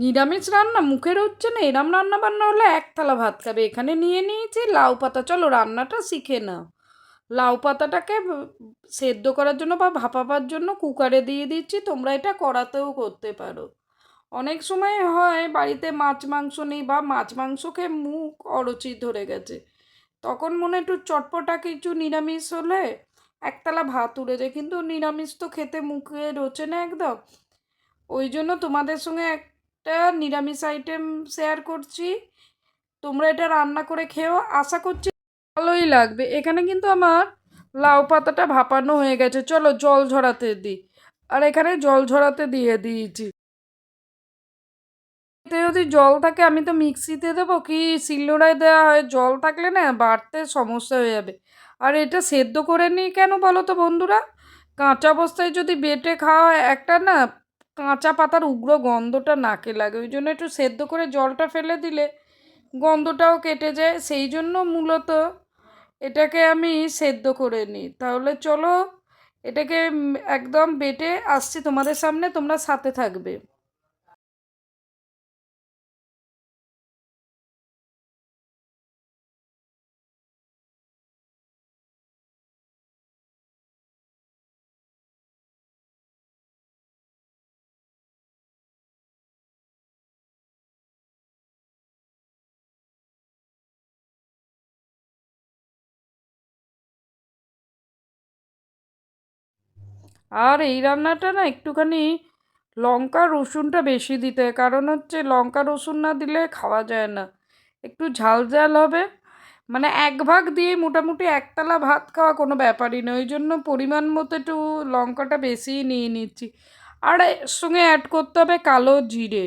নিরামিষ রান্না, মুখের হচ্ছে না, এরম রান্না বান্না হলে এক থালা ভাত খাবে। এখানে নিয়ে নিয়েছি লাউ পাতা। চলো রান্নাটা শিখে নাও। লাউ পাতাটাকে সেদ্ধ করার জন্য বা ভাপাবার জন্য কুকারে দিয়ে দিচ্ছি। তোমরা এটা করাতেও করতে পারো। অনেক সময় হয় বাড়িতে মাছ মাংস নেই বা মাছ মাংস খেয়ে মুখ অরুচি ধরে গেছে। তখন মনে একটু চটপটা কিছু নিরামিষ হলে একতলা ভাত উড়ে যায়। কিন্তু নিরামিষ তো খেতে মুখে রোচে না একদম। ওই জন্য তোমাদের সঙ্গে একটা নিরামিষ আইটেম শেয়ার করছি। তোমরা এটা রান্না করে খেয়েও আশা করছি ভালোই লাগবে। এখানে কিন্তু আমার লাউ পাতাটা ভাপানো হয়ে গেছে। চলো জল ঝরাতে দিই আর এখানে জল ঝরাতে দিয়ে দিয়েছি। এতে যদি জল থাকে আমি তো মিক্সিতে দেবো। কি শিলনোড়ায় দেওয়া হয়? জল থাকলে না বাড়তে সমস্যা হয়ে যাবে। আর এটা সেদ্ধ করে নিই কেন বলো তো বন্ধুরা? কাঁচা অবস্থায় যদি বেটে খাওয়া হয়, একটা না কাঁচা পাতার উগ্র গন্ধটা নাকে লাগে, ওই জন্য একটু সেদ্ধ করে জলটা ফেলে দিলে গন্ধটাও কেটে যায়। সেই জন্য মূলত এটাকে আমি সেদ্ধ করে নিই। তাহলে চলো, এটাকে একদম বেটে আসছি তোমাদের সামনে, তোমরা সাথে থাকবে। আর এই রান্নাটা না একটুখানি লঙ্কা রসুনটা বেশি দিতে হয়। কারণ হচ্ছে লঙ্কা রসুন না দিলে খাওয়া যায় না। একটু ঝাল ঝাল হবে। মানে এক ভাগ দিয়ে মোটামুটি একতলা ভাত খাওয়া কোনো ব্যাপারই নয় ওই জন্য পরিমাণ মতো একটু লঙ্কাটা বেশিই নিয়ে নিচ্ছি। আর এর সঙ্গে অ্যাড করতে হবে কালো জিরে।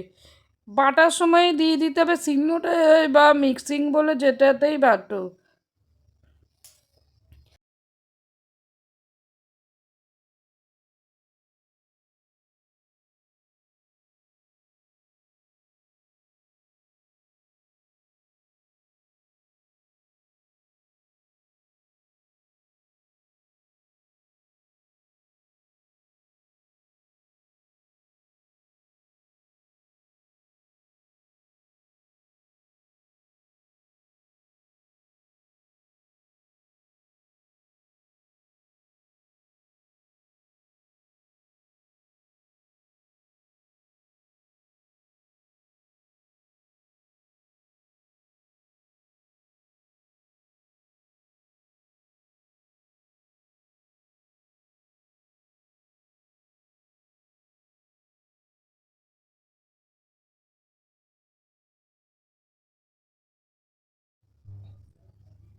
বাটার সময় দিয়ে দিতে হবে শিলনোড়ায় বা মিক্সিং বলে যেটাতেই বাটো।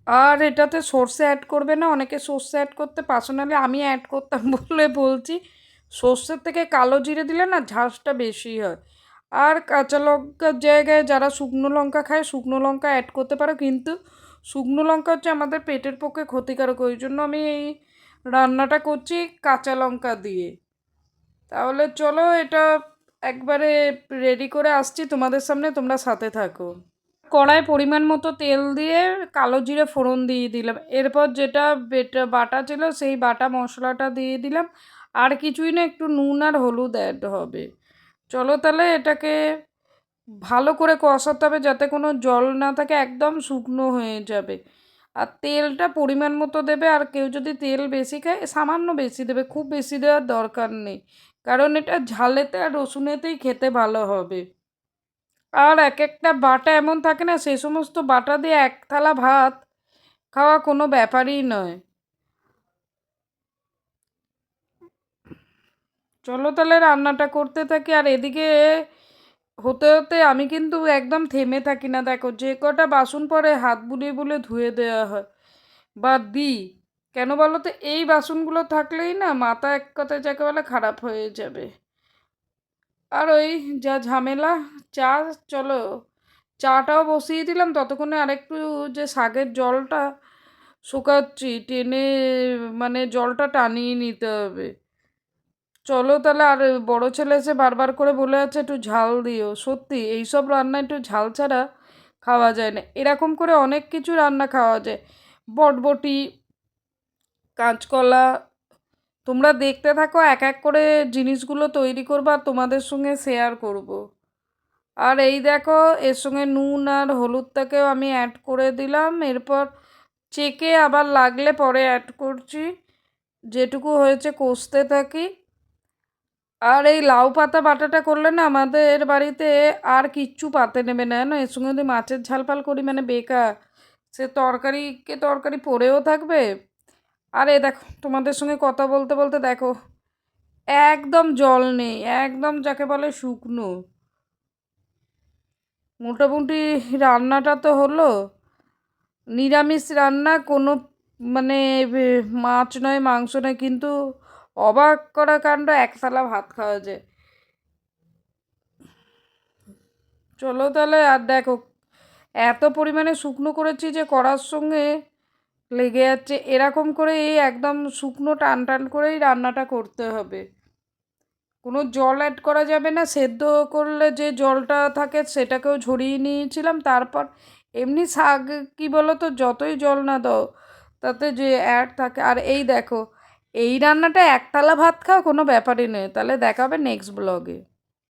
আর এটাতে সর্ষে অ্যাড করবে না, অনেকে সর্ষে অ্যাড করতে পার্সোনালি আমি অ্যাড করতাম বলে বলছি। সর্ষের থেকে কালো জিরে দিলে না ঝাঁসটা বেশি হয়। আর কাঁচা লঙ্কার জায়গায় যারা শুকনো লঙ্কা খায়, শুকনো লঙ্কা অ্যাড করতে পারো, কিন্তু শুকনো লঙ্কা হচ্ছে আমাদের পেটের পক্ষে ক্ষতিকারক। ওই জন্য আমি এই রান্নাটা করছি কাঁচা লঙ্কা দিয়ে। তাহলে চলো এটা একবারে রেডি করে আসছি। তোমাদের সামনে তোমরা সাথে থাকো। কড়ায় পরিমাণ মতো তেল দিয়ে কালো জিরে ফোড়ন দিয়ে দিলাম। এরপর যেটা বেটা বাটা ছিল সেই বাটা মশলাটা দিয়ে দিলাম। আর কিছুই না, একটু নুন আর হলুদ অ্যাড হবে। চলো তাহলে এটাকে ভালো করে কষাতে হবে যাতে কোনো জল না থাকে, একদম শুকনো হয়ে যাবে। আর তেলটা পরিমাণ মতো দেবে, আর কেউ যদি তেল বেশি খায়, সামান্য বেশি দেবে, খুব বেশি দেওয়ার দরকার নেই। কারণ এটা ঝালেতে আর রসুনেতেই খেতে ভালো হবে। আর এক একটা বাটা এমন থাকে না, সে সমস্ত বাটা দিয়ে এক থালা ভাত খাওয়া কোনো ব্যাপারই নয়। চলো তাহলে রান্নাটা করতে থাকি। আর এদিকে হতে হতে আমি কিন্তু একদম থেমে থাকি না। দেখো, যে কটা বাসন পরে হাত বুলিয়ে বুলিয়ে ধুয়ে দেওয়া হয়। বা দিই কেন বলো তো, এই বাসনগুলো থাকলেই না মাথা এক কথায় যাকে বলে খারাপ হয়ে যাবে। আর ওই যা ঝামেলা, চা, চলো, চাটাও বসিয়ে দিলাম। ততক্ষণে আরেকটু যে শাকের জলটা শুকাচ্ছি, টেনে মানে জলটা টানিয়ে নিতে হবে। চলো তাহলে, আর বড় ছেলে এসে বারবার করে বলে আছে, একটু ঝাল দিও। সত্যি, এইসব রান্না একটু ঝাল ছাড়া খাওয়া যায় না। এরকম করে অনেক কিছু রান্না খাওয়া যায়। বটবটি, কাঁচকলা তোমরা দেখতে থাকো, এক এক করে জিনিসগুলো তৈরি করব আর তোমাদের সঙ্গে শেয়ার করব। আর এই দেখো, এর সঙ্গে নুন আর হলুদটাকেও আমি অ্যাড করে দিলাম। এরপর চেকে আবার লাগলে পরে অ্যাড করছি। যেটুকু হয়েছে কষতে থাকি। আর এই লাউ পাতা বাটাটা করলে না আমাদের বাড়িতে আর কিচ্ছু পাতে নেবে না। জানো, এর সঙ্গে যদি মাছের ঝাল ফাল করি মানে বেকার। সে তরকারিকে তরকারি পড়েও থাকবে আর দেখো, তোমাদের সঙ্গে কথা বলতে বলতে দেখো, একদম জল নেই, একদম যাকে বলে শুকনো। মোটামুটি রান্নাটা তো হলো, নিরামিষ রান্না, কোনো মানে মাছ নয়, মাংস নয়, কিন্তু অবাক করা কাণ্ড, এক থালা ভাত খাওয়া যায়। চলো তাহলে, আর দেখো, এত পরিমাণে শুকনো করেছি যে করার সঙ্গে লেগে যাচ্ছে। এরকম করে এই একদম শুকনো টান টান করেই রান্নাটা করতে হবে। কোনো জল অ্যাড করা যাবে না। সেদ্ধ করলে যে জলটা থাকে সেটাকেও ঝরিয়ে নিয়েছিলাম। তারপর এমনি শাক, কী বলো তো যতই জল না দাও, তাতে যে অ্যাড থাকে। আর এই দেখো, এই রান্নাটা একতলা ভাত খাও কোনো ব্যাপারই নয়। তাহলে দেখাবে নেক্সট ব্লগে